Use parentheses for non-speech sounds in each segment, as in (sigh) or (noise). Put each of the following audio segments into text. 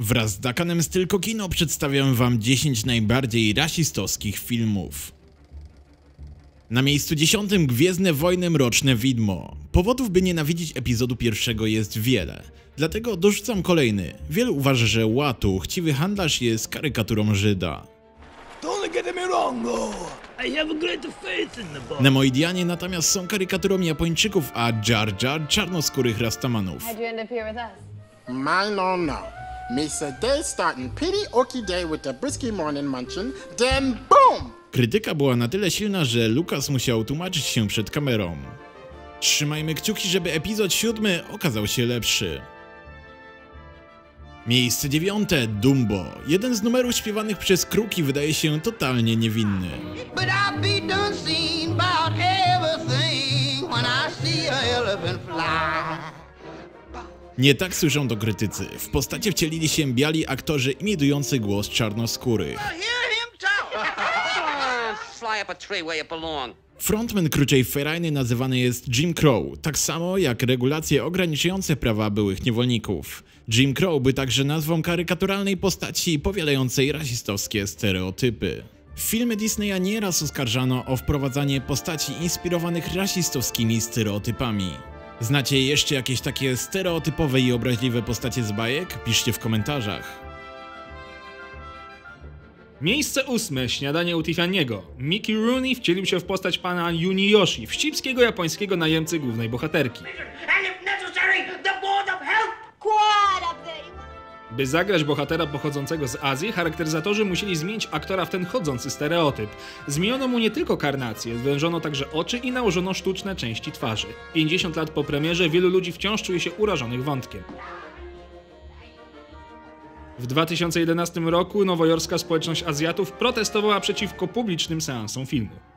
Wraz z Dakanem z Tylko Kino przedstawiam wam 10 najbardziej rasistowskich filmów. Na miejscu dziesiątym Gwiezdne Wojny Mroczne Widmo. Powodów, by nienawidzić epizodu pierwszego jest wiele. Dlatego dorzucam kolejny. Wielu uważa, że Łatu, chciwy handlarz, jest karykaturą Żyda. Boy. Nemoidianie natomiast są karykaturą Japończyków, a Jar Jar czarnoskórych Rastamanów. How'd you end up here with us? Mine or no. Day starting pretty okie day with a brisky morning munchin, then boom! Krytyka była na tyle silna, że Lucas musiał tłumaczyć się przed kamerą. Trzymajmy kciuki, żeby epizod siódmy okazał się lepszy. Miejsce dziewiąte Dumbo. Jeden z numerów śpiewanych przez kruki wydaje się totalnie niewinny. But Nie tak słyszą to krytycy. W postacie wcielili się biali aktorzy imitujący głos (laughs) belong. Frontman krócej ferajny nazywany jest Jim Crow, tak samo jak regulacje ograniczające prawa byłych niewolników. Jim Crow by także nazwą karykaturalnej postaci powielającej rasistowskie stereotypy. Filmy Disneya nieraz oskarżano o wprowadzanie postaci inspirowanych rasistowskimi stereotypami. Znacie jeszcze jakieś takie stereotypowe i obraźliwe postacie z bajek? Piszcie w komentarzach. Miejsce ósme, śniadanie u Tiffany'ego. Mickey Rooney wcielił się w postać pana Juniyoshi, wścibskiego japońskiego najemcy głównej bohaterki. By zagrać bohatera pochodzącego z Azji, charakteryzatorzy musieli zmienić aktora w ten chodzący stereotyp. Zmieniono mu nie tylko karnację, zwężono także oczy i nałożono sztuczne części twarzy. 50 lat po premierze wielu ludzi wciąż czuje się urażonych wątkiem. W 2011 roku nowojorska społeczność Azjatów protestowała przeciwko publicznym seansom filmu.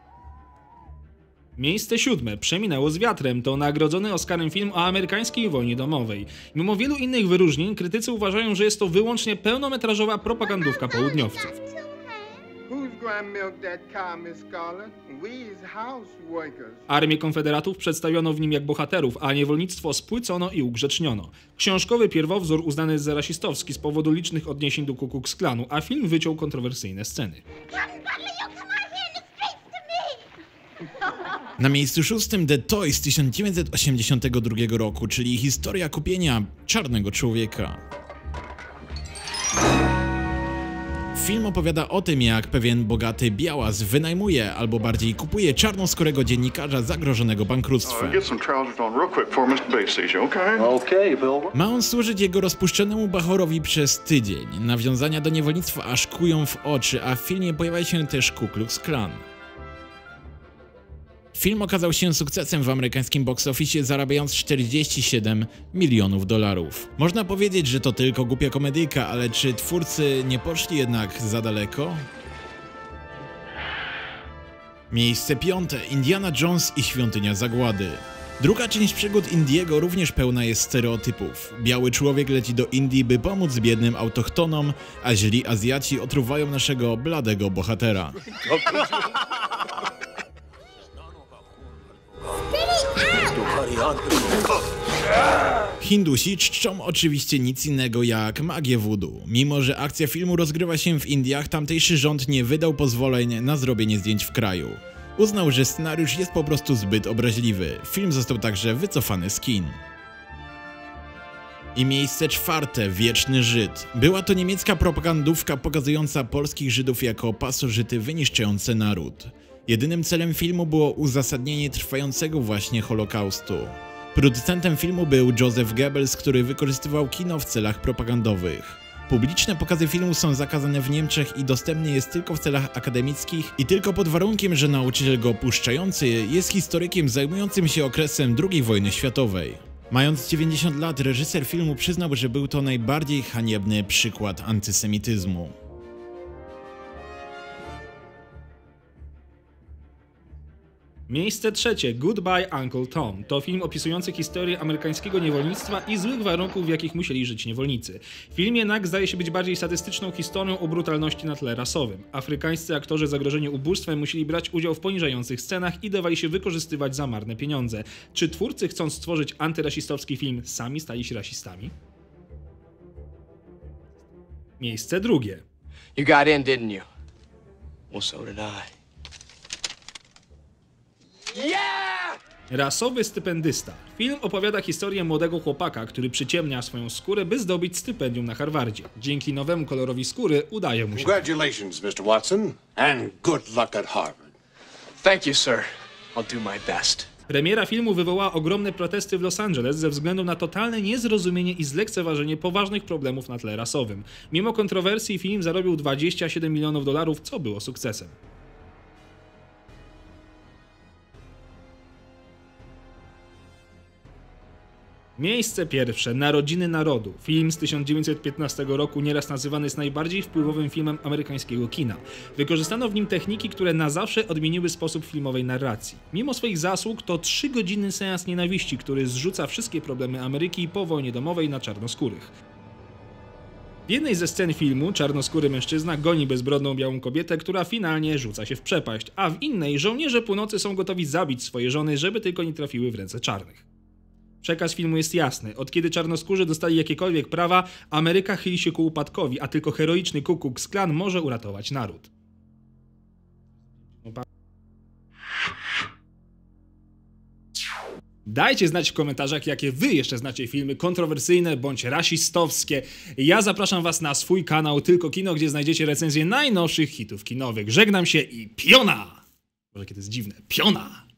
Miejsce siódme Przeminęło z wiatrem to nagrodzony Oscarem film o amerykańskiej wojnie domowej. Mimo wielu innych wyróżnień, krytycy uważają, że jest to wyłącznie pełnometrażowa propagandówka południowców. Armię Konfederatów przedstawiono w nim jak bohaterów, a niewolnictwo spłycono i ugrzeczniono. Książkowy pierwowzór uznany za rasistowski z powodu licznych odniesień do Ku Klux Klanu, a film wyciął kontrowersyjne sceny. Na miejscu szóstym The Toy z 1982 roku, czyli historia kupienia czarnego człowieka. Film opowiada o tym, jak pewien bogaty białas wynajmuje, albo bardziej kupuje czarnoskórego dziennikarza zagrożonego bankructwem. Ma on służyć jego rozpuszczonemu bachorowi przez tydzień. Nawiązania do niewolnictwa aż kują w oczy, a w filmie pojawia się też Ku Klux Klan. Film okazał się sukcesem w amerykańskim box office, zarabiając 47 milionów dolarów. Można powiedzieć, że to tylko głupia komedyjka, ale czy twórcy nie poszli jednak za daleko? Miejsce piąte. Indiana Jones i Świątynia Zagłady. Druga część przygód Indiego również pełna jest stereotypów. Biały człowiek leci do Indii, by pomóc biednym autochtonom, a źli Azjaci otruwają naszego bladego bohatera. (laughs) Hindusi czczą oczywiście nic innego jak magię voodoo. Mimo, że akcja filmu rozgrywa się w Indiach, tamtejszy rząd nie wydał pozwoleń na zrobienie zdjęć w kraju. Uznał, że scenariusz jest po prostu zbyt obraźliwy. Film został także wycofany z kin. I miejsce czwarte, Wieczny Żyd. Była to niemiecka propagandówka pokazująca polskich Żydów jako pasożyty wyniszczające naród. Jedynym celem filmu było uzasadnienie trwającego właśnie Holokaustu. Producentem filmu był Joseph Goebbels, który wykorzystywał kino w celach propagandowych. Publiczne pokazy filmu są zakazane w Niemczech i dostępny jest tylko w celach akademickich i tylko pod warunkiem, że nauczyciel go opuszczający jest historykiem zajmującym się okresem II wojny światowej. Mając 90 lat, reżyser filmu przyznał, że był to najbardziej haniebny przykład antysemityzmu. Miejsce trzecie Goodbye Uncle Tom to film opisujący historię amerykańskiego niewolnictwa i złych warunków, w jakich musieli żyć niewolnicy. Film jednak zdaje się być bardziej sadystyczną historią o brutalności na tle rasowym. Afrykańscy aktorzy zagrożeni ubóstwem musieli brać udział w poniżających scenach i dawali się wykorzystywać za marne pieniądze. Czy twórcy chcąc stworzyć antyrasistowski film sami stali się rasistami? Miejsce drugie. You got in, didn't you? Well, so did I. Rasowy stypendysta. Film opowiada historię młodego chłopaka, który przyciemnia swoją skórę, by zdobyć stypendium na Harvardzie. Dzięki nowemu kolorowi skóry udaje mu się. Congratulations, Mr. Watson, and good luck at Harvard. Thank you, sir. I'll do my best. Premiera filmu wywołała ogromne protesty w Los Angeles ze względu na totalne niezrozumienie i zlekceważenie poważnych problemów na tle rasowym. Mimo kontrowersji film zarobił 27 milionów dolarów, co było sukcesem. Miejsce pierwsze. Narodziny Narodu. Film z 1915 roku, nieraz nazywany jest najbardziej wpływowym filmem amerykańskiego kina. Wykorzystano w nim techniki, które na zawsze odmieniły sposób filmowej narracji. Mimo swoich zasług to trzygodzinny seans nienawiści, który zrzuca wszystkie problemy Ameryki po wojnie domowej na czarnoskórych. W jednej ze scen filmu czarnoskóry mężczyzna goni bezbrodną białą kobietę, która finalnie rzuca się w przepaść, a w innej żołnierze północy są gotowi zabić swoje żony, żeby tylko nie trafiły w ręce czarnych. Przekaz filmu jest jasny. Od kiedy czarnoskórzy dostali jakiekolwiek prawa, Ameryka chyli się ku upadkowi, a tylko heroiczny Ku Klux Klan może uratować naród. Dajcie znać w komentarzach, jakie wy jeszcze znacie filmy kontrowersyjne bądź rasistowskie. Ja zapraszam was na swój kanał Tylko Kino, gdzie znajdziecie recenzje najnowszych hitów kinowych. Żegnam się i piona! Może kiedy jest dziwne, piona!